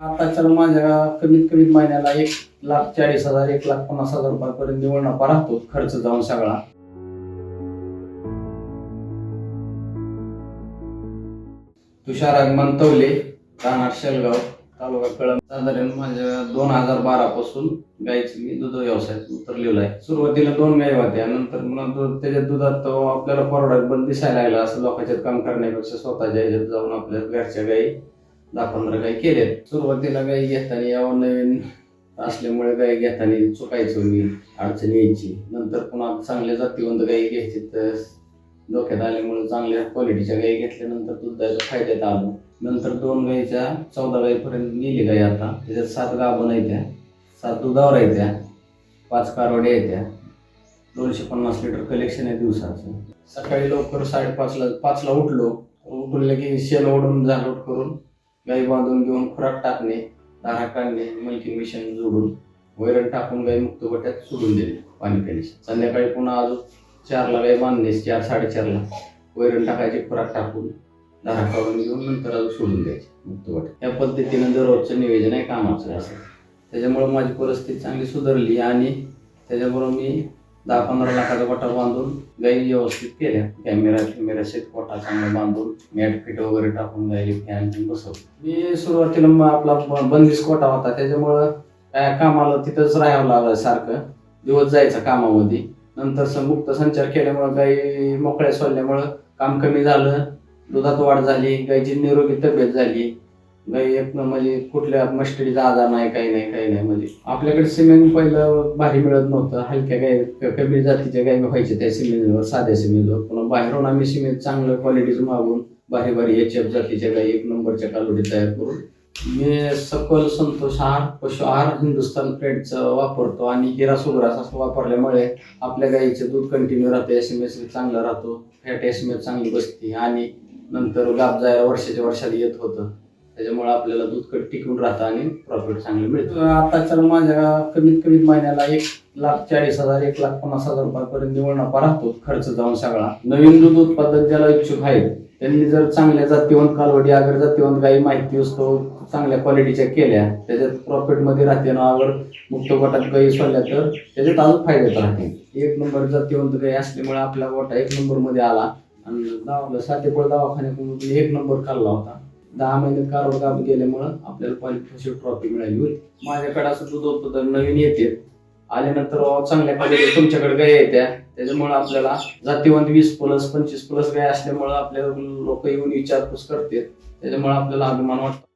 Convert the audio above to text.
आताच्या माझ्या कमीत कमी महिन्याला एक लाख चाळीस हजार एक लाख पन्नास हजार रुपयापर्यंत निवड नफा राहतो खर्च जाऊन सगळा. तुषार आगमन तवले राहणार शेलगाव तालुका कळंब. साधारण माझ्या दोन हजार बारा पासून गाईचं मी दूध व्यवसायात उतरलेलो आहे. सुरुवातीला दोन गाई होत्या नंतर मग दूध- त्याच्या दुधात आपल्याला परवडत पण दिसायला लागला असं लोकांच्यात काम करण्यापेक्षा स्वतःच्या ह्याच्यात जाऊन आपल्या घरच्या गाई दहा पंधरा गाई केल्यात सुरुवातीला गाई घेताना यावं नवीन असल्यामुळे गाई घेताना चुकायचो मी अडचण यायची. नंतर पुन्हा चांगल्या जातीवंत गाई घ्यायची तर डोक्यात आल्यामुळे चांगल्या क्वालिटीच्या गाई घेतल्यानंतर दुधाच्या फायद्यात आलो. नंतर दोन गाईच्या चौदा गाईपर्यंत गेली गाई आता. त्याच्यात सात गाभण आहेत त्या. सात दुधावर येत्या पाच कारवड्या आहेत दोनशे पन्नास लिटर कलेक्शन आहे दिवसाचं. सकाळी लवकर साडेपाचला पाचला उठलो. उठले की शेण ओढून झालोट करून गाई बांधून घेऊन खुराक टाकणे दारा काढणे मल्किंग मिशन जोडून वैरण टाकून गाई मुक्त गोट्यात सोडून देणे पाणी प्यायची संध्याकाळी पुन्हा अजून चारला गाई बांधणे चार साडेचारला वैरण टाकायचे खुराक टाकून दारा काढून घेऊन नंतर अजून सोडून द्यायचे मुक्त गोट्यात या पद्धतीनं दररोजचं नियोजन आहे कामाचं असं. त्याच्यामुळं माझी परिस्थिती चांगली सुधारली आणि त्याच्याबरोबर मी दहा पंधरा लाखाचा गोठा बांधून गाई व्यवस्थित केल्या. कॅमेरा कॅमेरा सेट गोटा चांगला बांधून मॅट फिट वगैरे टाकून गाई फॅन बसवलं. मी सुरुवातीला मग आपला बंदिस्त बंदिश कोटा होता. त्याच्यामुळं काय कामाला तिथंच राहावं लागलं सारखं. दिवस जायचा कामामध्ये. नंतर मुक्त संचार केल्यामुळं गाई मोकळ्या सोडल्यामुळं काम कमी झालं. दुधात वाढ झाली. गायची निरोगी तब्येत झाली. नाही एक ना म्हणजे कुठल्या मस्टडीचा आजार नाही काही नाही काही नाही म्हणजे. आपल्याकडे सिमेंट पहिलं भारी मिळत नव्हतं. हलक्या गाई क- कमी जातीच्या गाई व्हायचे त्या सिमेंटवर साध्या सिमेंटवर. पुन्हा बाहेरून आम्ही सिमेंट चांगलं क्वालिटीचं मागून भारी भारी एच एफ जातीच्या गाई एक नंबरच्या कालोडी तयार करून मी सकल संतोष आहार पशु आहार हिंदुस्थान प्लेटचं वापरतो. आणि हिरा सुग्रास असं वापरल्यामुळे आपल्या गाईचं दूध कंटिन्यू राहतं एस एम एस चांगलं राहतो फॅट एस एम एस चांगली बसते. आणि नंतर गाप जायला वर्षाच्या वर्षाला येत होतं. त्याच्यामुळे आपल्याला दूध कट टिकून राहतं आणि प्रॉफिट चांगलं मिळतं. आताच्या माझ्या कमीत कमीत महिन्याला एक लाख चाळीस हजार एक लाख पन्नास हजार रुपयापर्यंत निवड नफा राहतो खर्च जाऊन सगळा. नवीन दूध उत्पादक ज्याला इच्छुक आहेत त्यांनी जर चांगल्या जातीवंत कालवडी अगर जातीवंत गाई माहिती असतो चांगल्या क्वालिटीच्या केल्या त्याच्यात प्रॉफिटमध्ये राहते ना आवड मुक्त गटात गाई सोडल्या तर त्याच्यात अजून फायद्यात राहते. एक नंबर जातीवंत गाई असल्यामुळे आपला गोटा एक नंबरमध्ये आला. आणि दावाला सातेपळ दवाखान्यातून एक नंबर काढला होता. दहा महिन्यात कारवड काम केल्यामुळं आपल्याला क्वालिफिकेशन ट्रॉफी मिळाली होती माझ्याकडे असं दूध उत्पादन नवीन येते. आल्यानंतर चांगल्या क्वालिटी तुमच्याकडे गाय येत्या. त्याच्यामुळे आपल्याला जातीवंत वीस प्लस पंचवीस प्लस गाय असल्यामुळे आपल्याला लोक येऊन विचारपूस करतात त्याच्यामुळे आपल्याला अभिमान वाटतो.